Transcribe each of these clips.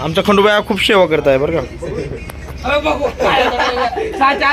आमचा खंडोबा खूप सेवा करत आहे बरं का? सहाच्या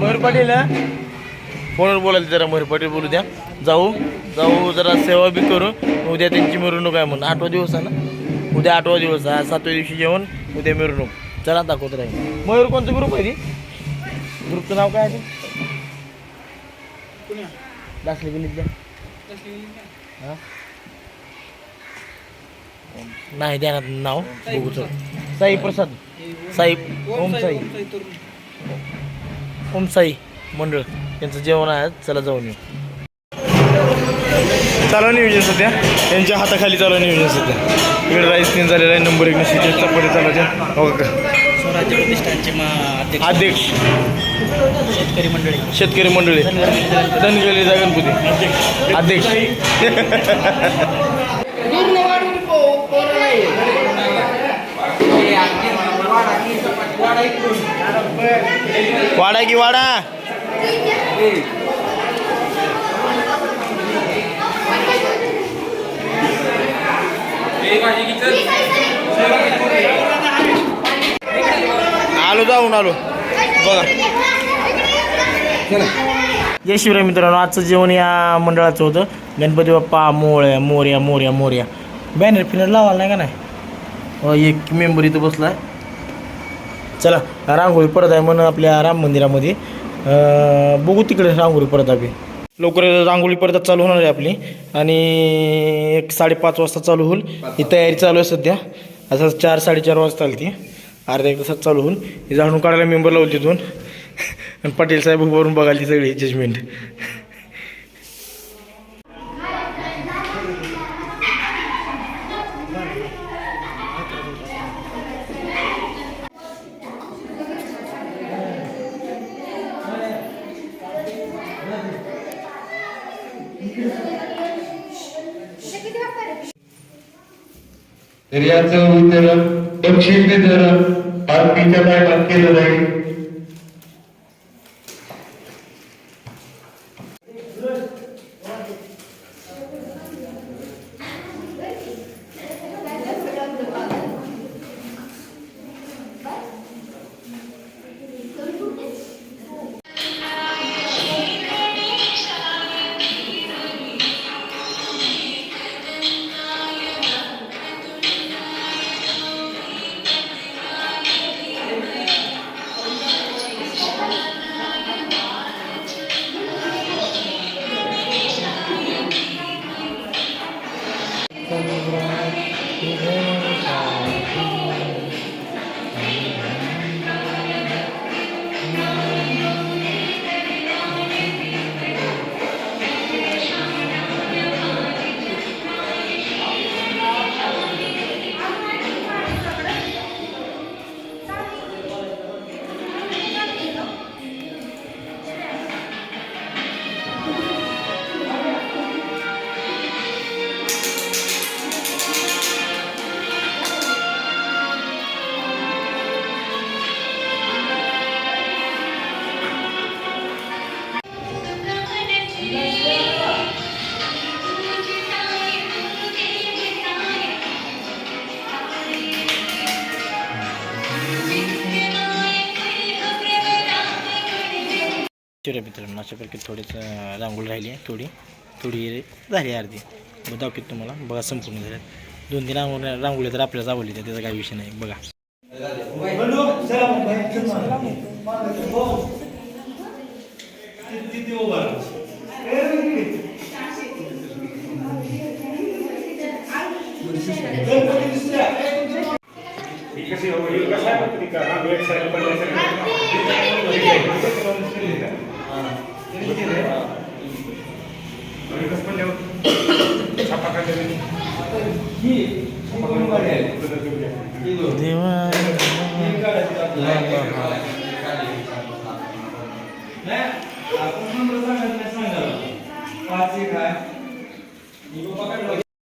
अं, मयूर पाटील? फोनवर बोलायला जरा मयूर पाटील बोलू द्या. जाऊ जाऊ जरा सेवा बी करू. उद्या त्यांची मिरवणूक आहे म्हणून. आठवा दिवस आहे ना? उद्या आठवा दिवस आहे. सातव्या दिवशी जेवण उद्या मिरवणूक. चला दाखवत राहील. मयूर कोणतं ग्रुप आहे ती? ग्रुपचं नाव काय आहे गेलीच्या हां? नाही द्या नाव. बघू चल साई प्रसाद साई ओम साई ओम साई मंडळ त्यांचं जेवण आहे चला जाऊन येऊ. चालू नियोजन सध्या. यांच्या हाताखाली चालू नियोजन सध्या. इकडे राईस तीन झालेला आहे नंबर एक नशीचे चपाती चालायच्या हो का? स्वराज्य प्रतिष्ठानचे मा अध्यक्ष. अध्यक्ष. शेतकरी मंडळी. शेतकरी मंडळी. धनगरी गणपती. अध्यक्ष. वाडा की वाडा. आलो जाऊन आलो. बघा. जय शिवराय मित्रांनो आजचं जेवण या मंडळाचं होतं. गणपती बाप्पा मोळ्या मोर्या मोर्या मोर्या. बॅनर फिनर लावायला नाही का नाही? एक मेंबर इथं बसला आहे चला रांगोळी परत आहे म्हणून आपल्या राम मंदिरामध्ये. बघू तिकडे रांगोळी परत आपली लवकर रांगोळी परत चालू होणार आहे आपली. आणि एक साडेपाच वाजता चालू होईल. ही तयारी चालू आहे सध्या. असं चार साडेचार वाजता आली ती. अर्ध्या एक तासात चालू होऊन. ही जाणून काढायला मेंबर लावली तिथून. आणि पाटील साहेब उभारून बघाल ती सगळी जजमेंट तर याचं वितरण दक्षिण वितरण आरतीच्या टायमात केलं जाईल. चिरे मित्रांनो अशा प्रकारे थोडीच रांगोळी राहिली आहे थोडी. थोडी झाली अर्धी. मग दाखवतो तुम्हाला. बघा संपूर्ण झाल्या दोन तीन रांगोळी रांगोळी तर आपल्याला आवडली त्याचा काही विषय नाही. बघा.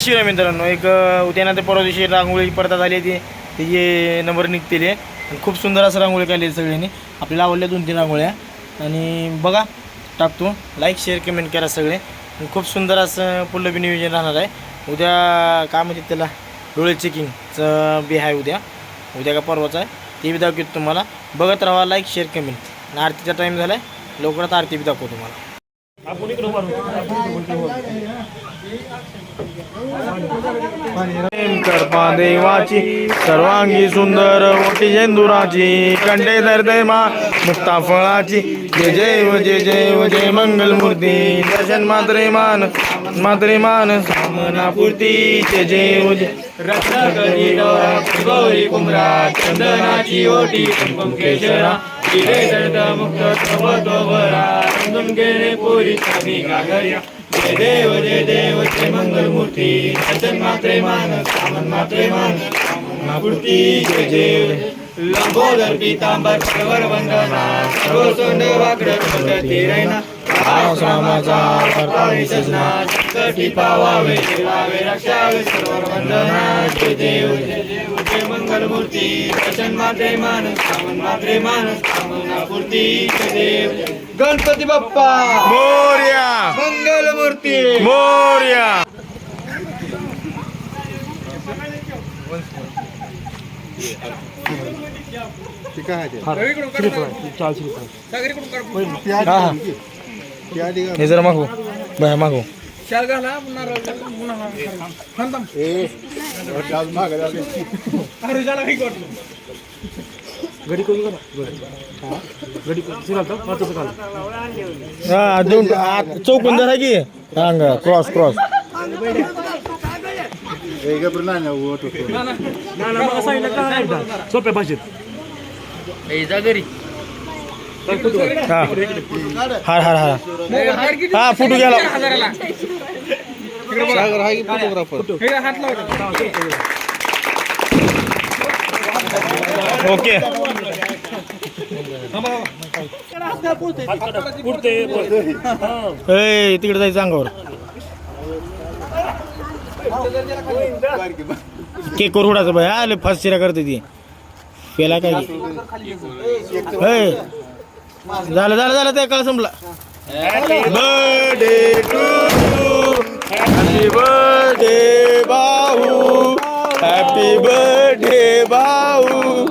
शिवाय मित्रांनो एक अ, उद्याना ते परवा दिवशी रांगोळी पडता झाली ती. तिचे नंबर निघतील खूप सुंदर असं रांगोळी काढली सगळ्यांनी. आपल्याला आवडल्या दोन तीन रांगोळ्या. आणि बघा टाकतो लाईक शेअर कमेंट करा सगळे. खूप सुंदर असं पुढलं बी नियोजन राहणार आहे. उद्या काय म्हणते त्याला? डोळे चेकिंगचं बी आहे उद्या. उद्या का परवाच आहे. ते बी दाखवतो तुम्हाला. बघत राहा लाईक शेअर कमेंट आणि आरतीचा टाईम झाला आहे लवकरात आरती बी दाखवतो तुम्हाला. आपण करपा देवाची सर्वांगी सुंदर मोठी झेंदुराची कंठे धरते मा मुक्ता फळाची. जय जय जय जय जय मंगल मूर्ती दर्शन मात्रे मान मात्रे मान सामना पूर्ती. जय जय जय. रत्न गौरी कुमरा चंदनाची ओटी केशरा तिरे दर्द मुक्त भरा. गेले पोरी गागर्या जय देव जय देव जय मंगल मूर्ती दर्शन मात्रे मान सामन मात्रे मान पूर्ती जय जय लंबोदर पितांबर सर्वर वंदना. सर्व सोंड वाकड तिरैना रामाचा परपाळी सजना कटी पावावे ठेवावे रक्षावे सर्वर वंदना जय देव जय दर्शन मात्रे मान सामन मात्रे मान सामना पूर्ती जय देव गणपती बाप्पा मोर्या मंगल मूर्ती मोर्या हे जरा मागू. बाय मागू. हा. हा दोन चौकून धरा की. रांग क्रॉस क्रॉस सोप्या भाषेत. हा हा हा हा हा फुटू गेला ओके. तिकडे जायचं अंगावर. केक उडाचं बाय आले फास्ट शिरा करते ती. पेला काय की? झालं झालं झालं ते काळ संपला. बर्थडे टू हॅपी बर्थडे भाऊ हॅपी बर्थडे भाऊ.